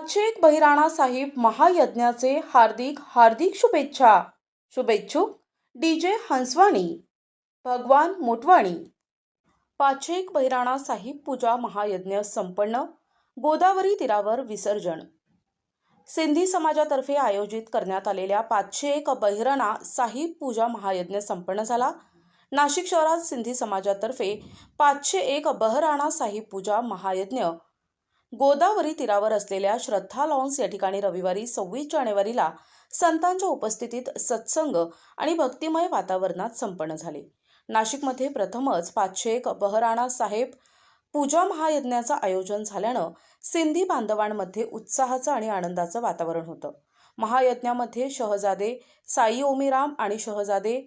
पाचशे एक बहिराणा साहिब महायज्ञाचे हार्दिक हार्दिक शुभेच्छा. शुभेच्छुक डी जे हंसवाणी भगवान मोटवाणी. पाचशे एक बहिराणा साहिब पूजा महायज्ञ संपन्न गोदावरी तीरावर विसर्जन. सिंधी समाजातर्फे आयोजित करण्यात आलेल्या पाचशे एक बहिराणा साहिब पूजा महायज्ञ संपन्न झाला. नाशिक शहरात सिंधी समाजातर्फे पाचशे एक बहराणा साहिब पूजा महायज्ञ गोदावरी तीरावर असलेल्या श्रद्धा लॉन्स या ठिकाणी रविवारी सव्वीस जानेवारीला संतांच्या उपस्थितीत सत्संग आणि भक्तिमय वातावरणात संपन्न झाले. नाशिकमध्ये प्रथमच पाचशे एक बहराणा साहेब पूजा महायज्ञाचं आयोजन झाल्यानं सिंधी बांधवांमध्ये उत्साहाचं आणि आनंदाचं वातावरण होतं. महायज्ञामध्ये शहजादे साई ओमीराम आणि शहजादे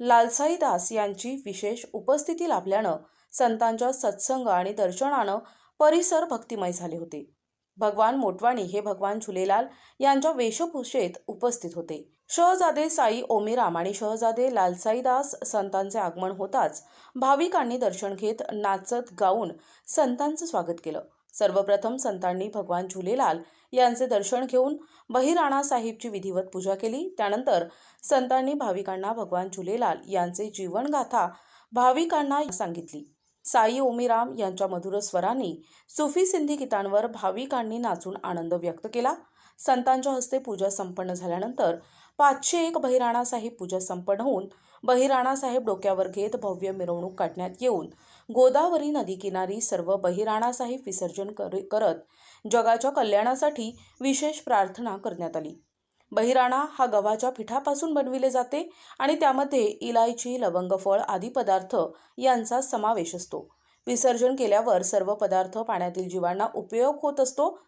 लालसाई दास यांची विशेष उपस्थिती लाभल्यानं संतांच्या सत्संग आणि दर्शनानं परिसर भक्तिमय झाले होते. भगवान मोटवाणी हे भगवान झुलेलाल यांच्या वेशभूषेत उपस्थित होते. शहजादे साई ओमीराम आणि शहजादे लालसाईदास संतांचे आगमन होताच भाविकांनी दर्शन घेत नाचत गाऊन संतांचं स्वागत केलं. सर्वप्रथम संतांनी भगवान झुलेलाल यांचे दर्शन घेऊन बहिराणा साहिबची विधिवत पूजा केली. त्यानंतर संतांनी भाविकांना भगवान झुलेलाल यांचे जीवनगाथा भाविकांना सांगितली. साई ओमीराम यांच्या मधुर स्वरांनी सुफी सिंधी गीतांवर भाविकांनी नाचून आनंद व्यक्त केला. संतांच्या हस्ते पूजा संपन्न झाल्यानंतर पाचशे एक बहिराणा साहेब पूजा संपन्न होऊन बहिराणा साहेब डोक्यावर घेत भव्य मिरवणूक काढण्यात येऊन गोदावरी नदीकिनारी सर्व बहिराणा साहेब विसर्जन कर करत जगाच्या कल्याणासाठी विशेष प्रार्थना करण्यात आली. बहिराणा हा गव्हाच्या पिठापासून बनविले जाते आणि त्यामध्ये इलायची लवंगफळ आदी पदार्थ यांचा समावेश असतो. विसर्जन केल्यावर सर्व पदार्थ पाण्यातील जीवांना उपयोग होत असतो.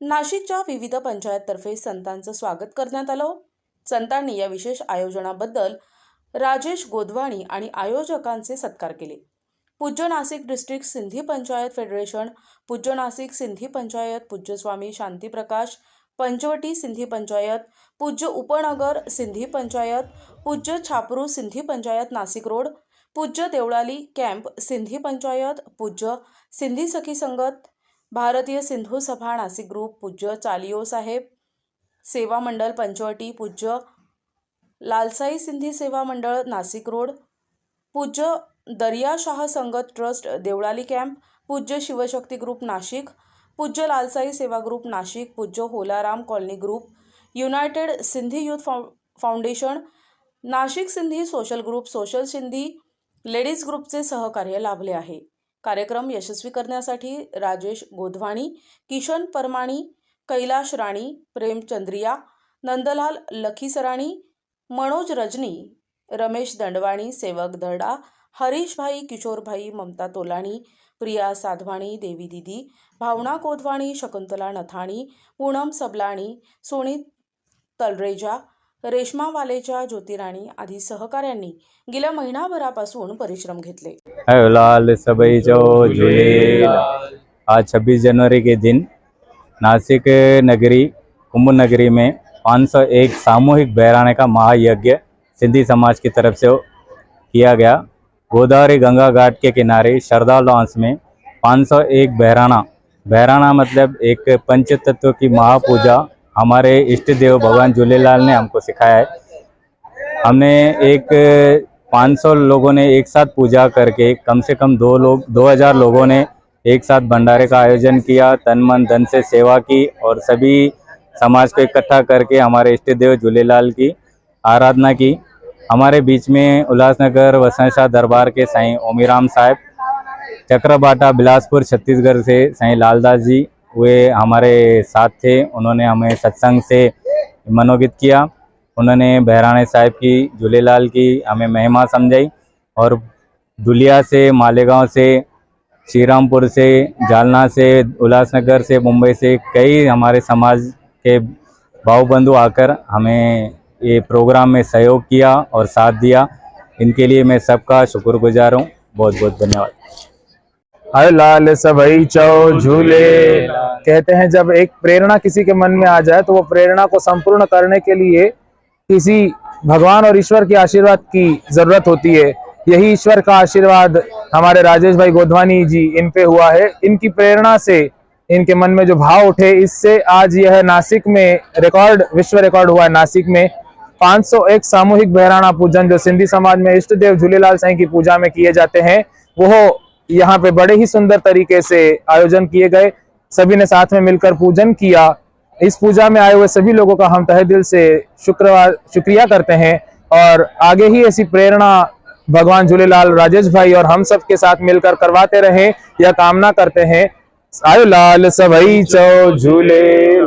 नाशिकच्या विविध पंचायततर्फे संतांचं स्वागत करण्यात आलं. संतांनी या विशेष आयोजनाबद्दल राजेश गोदवाणी आणि आयोजकांचे सत्कार केले. पूज्य नाशिक डिस्ट्रिक्ट सिंधी पंचायत फेडरेशन पूज्य नाशिक सिंधी पंचायत पूज्यस्वामी शांतीप्रकाश पंचवटी सिंधी पंचायत पूज्य उपनगर सिंधी पंचायत पूज्य छापरू सिंधी पंचायत नाशिक रोड पूज्य देवळाली कॅम्प सिंधी पंचायत पूज्य सिंधी सखी संगत भारतीय सिंधू सभा नाशिक ग्रुप पूज्य चालियो साहेब सेवा मंडळ पंचवटी पूज्य लालसाई सिंधी सेवा मंडळ नाशिक रोड पूज्य दर्याशाह संगत ट्रस्ट देवळाली कॅम्प पूज्य शिवशक्ती ग्रुप नाशिक पूज्य लालसाई सेवा ग्रुप नाशिक पूज्य Holaram colony group united Sindhi youth फाउ foundation Nashik Sindhi social group social Sindhi ladies ग्रुपचे सहकार्य लाभले आहे. कार्यक्रम यशस्वी करण्यासाठी राजेश गोधवाणी किशन परमाणी कैलाश राणी प्रेमचंद्रिया नंदलाल लखीसराणी मनोज रजनी रमेश दंडवाणी सेवक दर्डा हरीशभाई किशोरभाई ममता तोलाणी प्रिया साधवाणी देवी दिदी भावना कोधवाणी शकुंतला नथाणी पूनम सबलाणी सुनीत तलरेजा रेश्मा वालेच्या ज्योतिराणी आदी सहकाऱ्यांनी गेल्या महिनाभरापासून परिश्रम घेतले. लाल सबई जो झूले. आज 26 जनवरी के दिन नासिक नगरी कुंभ नगरी में 501 सामूहिक बहराने का महायज्ञ सिंधी समाज की तरफ से किया गया। गोदावरी गंगा घाट के किनारे श्रद्धा लॉन्स में 501 बहराना। बहराना मतलब एक पंच तत्व की महापूजा हमारे इष्ट देव भगवान झूलेलाल ने हमको सिखाया है। हमने एक 500 लोगों ने एक साथ पूजा करके कम से कम दो लोग 2000 लोगों ने एक साथ भंडारे का आयोजन किया, तन मन धन से सेवा की और सभी समाज को इकट्ठा करके हमारे इष्ट देव झूलेलाल की आराधना की। हमारे बीच में उल्लासनगर वसंत दरबार के साईं ओमीराम साहब, चक्रबाटा बिलासपुर छत्तीसगढ़ से साईं लालदास जी वे हमारे साथ थे। उन्होंने हमें सत्संग से मनोगित किया। उन्होंने बहराने साहिब की, झूलेलाल की हमें महिमा समझाई और दुलिया से, मालेगांव से, श्रीरामपुर से, जालना से, उल्लासनगर से, मुंबई से कई हमारे समाज के भाव बंधु आकर हमें ये प्रोग्राम में सहयोग किया और साथ दिया। इनके लिए मैं सबका शुक्रगुजार हूँ। बहुत बहुत धन्यवाद। हर लाल सबई चौ झूले। कहते हैं, जब एक प्रेरणा किसी के मन में आ जाए तो वो प्रेरणा को संपूर्ण करने के लिए किसी भगवान और ईश्वर के आशीर्वाद की ज़रूरत होती है। यही ईश्वर का आशीर्वाद हमारे राजेश भाई गोधवानी जी इन पे हुआ है। इनकी प्रेरणा से इनके मन में जो भाव उठे, इससे आज यह नासिक में रिकॉर्ड विश्व रिकॉर्ड हुआ है नासिक में। 501 सामूहिक बहराना पूजन जो सिंधी समाज में इष्ट देव झूलेलाल साईं की पूजा में किए जाते हैं, वो यहाँ पे बड़े ही सुंदर तरीके से आयोजन किए गए। सभी ने साथ में मिलकर पूजन किया। इस पूजा में आए हुए सभी लोगों का हम तहे दिल से शुक्रवार शुक्रिया करते हैं। और आगे ही ऐसी प्रेरणा भगवान झूलेलाल राजेश भाई और हम सब के साथ मिलकर करवाते रहे या कामना करते हैं। आयो लाल सभई चो झूले